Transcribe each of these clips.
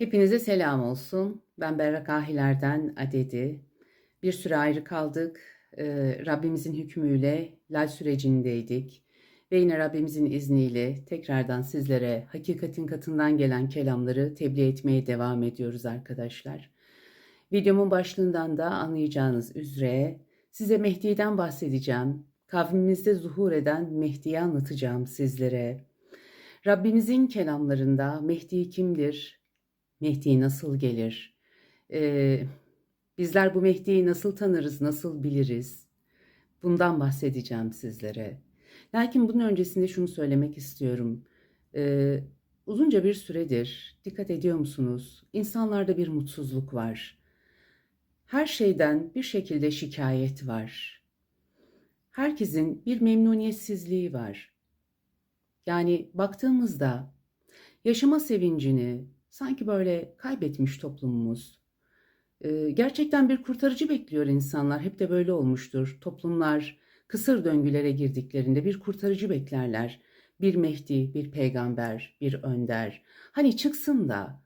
Hepinize selam olsun. Ben Berrak Ahiler'den Adedi. Bir süre ayrı kaldık. Ee, Rabbimizin hükmüyle lal sürecindeydik. Ve yine Rabbimizin izniyle tekrardan sizlere hakikatin katından gelen kelamları tebliğ etmeye devam ediyoruz arkadaşlar. Videomun başlığından da anlayacağınız üzere size Mehdi'den bahsedeceğim. Kavmimizde zuhur eden Mehdi'yi anlatacağım sizlere. Rabbimizin kelamlarında Mehdi kimdir? Mehdi nasıl gelir? Ee, bizler bu Mehdi'yi nasıl tanırız, nasıl biliriz? Bundan bahsedeceğim sizlere. Lakin bunun öncesinde şunu söylemek istiyorum. Ee, uzunca bir süredir dikkat ediyor musunuz? İnsanlarda bir mutsuzluk var. Her şeyden bir şekilde şikayet var. Herkesin bir memnuniyetsizliği var. Yani baktığımızda yaşama sevincini sanki böyle kaybetmiş toplumumuz. Ee, gerçekten bir kurtarıcı bekliyor insanlar. Hep de böyle olmuştur. Toplumlar kısır döngülere girdiklerinde bir kurtarıcı beklerler. Bir Mehdi, bir peygamber, bir önder. Hani çıksın da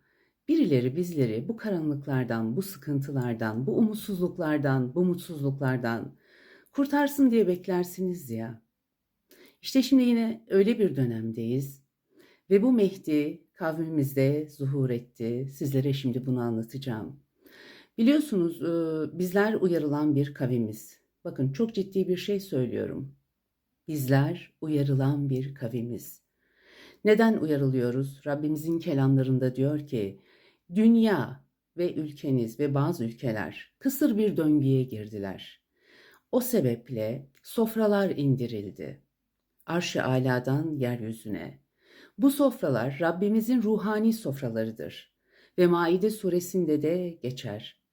birileri bizleri bu karanlıklardan, bu sıkıntılardan, bu umutsuzluklardan, bu mutsuzluklardan kurtarsın diye beklersiniz ya. İşte şimdi yine öyle bir dönemdeyiz ve bu Mehdi kavmimizde zuhur etti. Sizlere şimdi bunu anlatacağım. Biliyorsunuz e, bizler uyarılan bir kavimiz. Bakın çok ciddi bir şey söylüyorum. Bizler uyarılan bir kavimiz. Neden uyarılıyoruz? Rabbimizin kelamlarında diyor ki dünya ve ülkeniz ve bazı ülkeler kısır bir döngüye girdiler. O sebeple sofralar indirildi. Arş-ı aladan yeryüzüne. Bu sofralar Rabbimizin ruhani sofralarıdır ve Maide suresinde de geçer.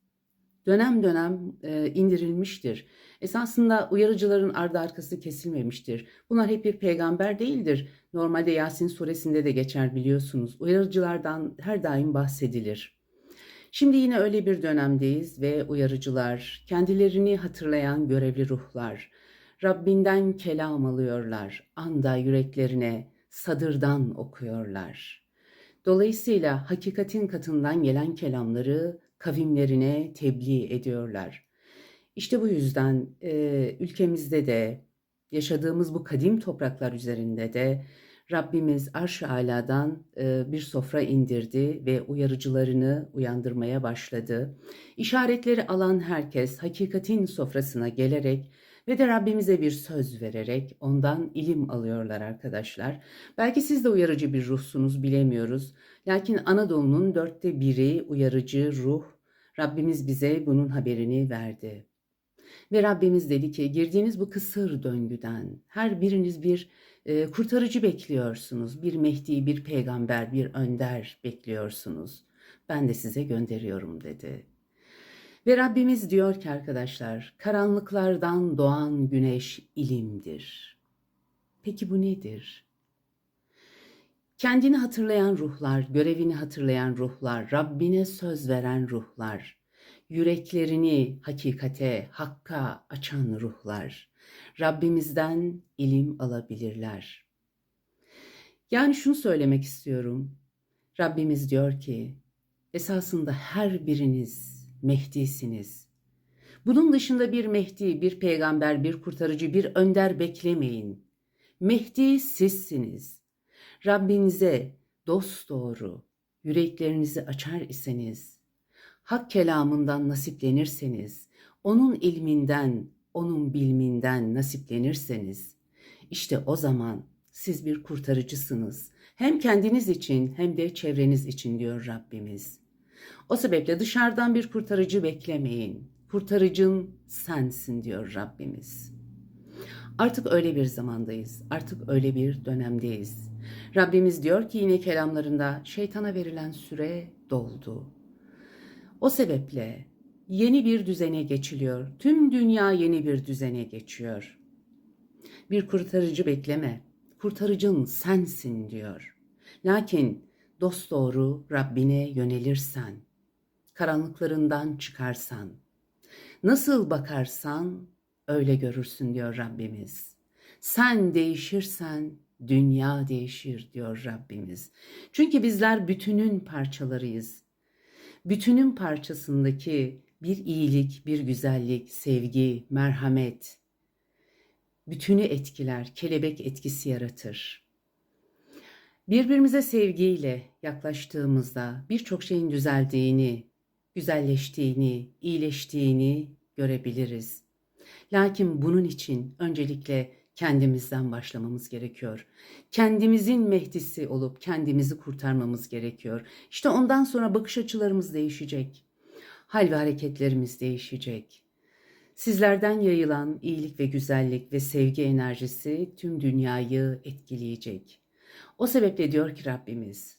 Dönem dönem e, indirilmiştir. Esasında uyarıcıların ardı arkası kesilmemiştir. Bunlar hep bir peygamber değildir. Normalde Yasin suresinde de geçer biliyorsunuz. Uyarıcılardan her daim bahsedilir. Şimdi yine öyle bir dönemdeyiz ve uyarıcılar, kendilerini hatırlayan görevli ruhlar, Rabbinden kelam alıyorlar, anda yüreklerine sadırdan okuyorlar. Dolayısıyla hakikatin katından gelen kelamları kavimlerine tebliğ ediyorlar. İşte bu yüzden e, ülkemizde de yaşadığımız bu kadim topraklar üzerinde de Rabbimiz arş-ı aladan e, bir sofra indirdi ve uyarıcılarını uyandırmaya başladı. İşaretleri alan herkes hakikatin sofrasına gelerek ve de Rabbimize bir söz vererek ondan ilim alıyorlar arkadaşlar. Belki siz de uyarıcı bir ruhsunuz bilemiyoruz. Lakin Anadolu'nun dörtte biri uyarıcı ruh. Rabbimiz bize bunun haberini verdi. Ve Rabbimiz dedi ki girdiğiniz bu kısır döngüden her biriniz bir e, kurtarıcı bekliyorsunuz. Bir Mehdi, bir peygamber, bir önder bekliyorsunuz. Ben de size gönderiyorum dedi. Ve Rabbimiz diyor ki arkadaşlar, karanlıklardan doğan güneş ilimdir. Peki bu nedir? Kendini hatırlayan ruhlar, görevini hatırlayan ruhlar, Rabbine söz veren ruhlar, yüreklerini hakikate, hakka açan ruhlar, Rabbimizden ilim alabilirler. Yani şunu söylemek istiyorum. Rabbimiz diyor ki, esasında her biriniz Mehdi'siniz. Bunun dışında bir Mehdi, bir peygamber, bir kurtarıcı, bir önder beklemeyin. Mehdi sizsiniz. Rabbinize dost doğru yüreklerinizi açar iseniz, hak kelamından nasiplenirseniz, onun ilminden, onun bilminden nasiplenirseniz, işte o zaman siz bir kurtarıcısınız. Hem kendiniz için hem de çevreniz için diyor Rabbimiz. O sebeple dışarıdan bir kurtarıcı beklemeyin. Kurtarıcın sensin diyor Rabbimiz. Artık öyle bir zamandayız. Artık öyle bir dönemdeyiz. Rabbimiz diyor ki yine kelamlarında şeytana verilen süre doldu. O sebeple yeni bir düzene geçiliyor. Tüm dünya yeni bir düzene geçiyor. Bir kurtarıcı bekleme. Kurtarıcın sensin diyor. Lakin dosdoğru Rabbine yönelirsen, karanlıklarından çıkarsan, nasıl bakarsan öyle görürsün diyor Rabbimiz. Sen değişirsen dünya değişir diyor Rabbimiz. Çünkü bizler bütünün parçalarıyız. bütünün parçasındaki bir iyilik, bir güzellik, sevgi, merhamet, bütünü etkiler, kelebek etkisi yaratır. Birbirimize sevgiyle yaklaştığımızda birçok şeyin düzeldiğini, güzelleştiğini, iyileştiğini görebiliriz. Lakin bunun için öncelikle kendimizden başlamamız gerekiyor. Kendimizin mehdisi olup kendimizi kurtarmamız gerekiyor. İşte ondan sonra bakış açılarımız değişecek. Hal ve hareketlerimiz değişecek. Sizlerden yayılan iyilik ve güzellik ve sevgi enerjisi tüm dünyayı etkileyecek. O sebeple diyor ki Rabbimiz,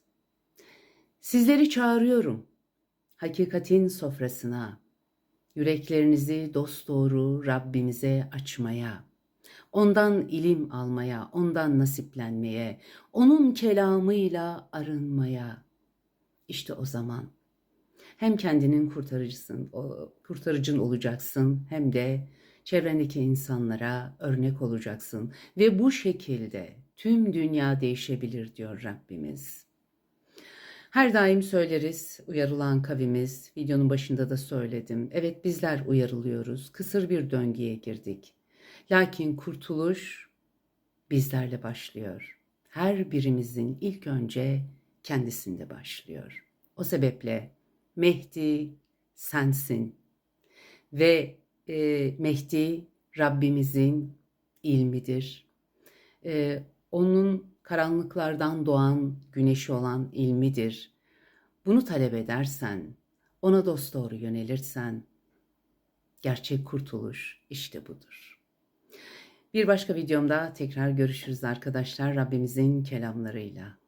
sizleri çağırıyorum hakikatin sofrasına, yüreklerinizi dosdoğru Rabbimize açmaya, ondan ilim almaya, ondan nasiplenmeye, onun kelamıyla arınmaya. İşte o zaman hem kendinin kurtarıcısın, kurtarıcın olacaksın hem de çevrendeki insanlara örnek olacaksın ve bu şekilde tüm dünya değişebilir diyor Rabbimiz. Her daim söyleriz uyarılan kavimiz. Videonun başında da söyledim. Evet bizler uyarılıyoruz. Kısır bir döngüye girdik. Lakin kurtuluş bizlerle başlıyor. Her birimizin ilk önce kendisinde başlıyor. O sebeple Mehdi sensin ve e, Mehdi Rabbimizin ilmidir. E, onun karanlıklardan doğan güneşi olan ilmidir. Bunu talep edersen, ona dosdoğru yönelirsen, gerçek kurtuluş işte budur. Bir başka videomda tekrar görüşürüz arkadaşlar Rabbimizin kelamlarıyla.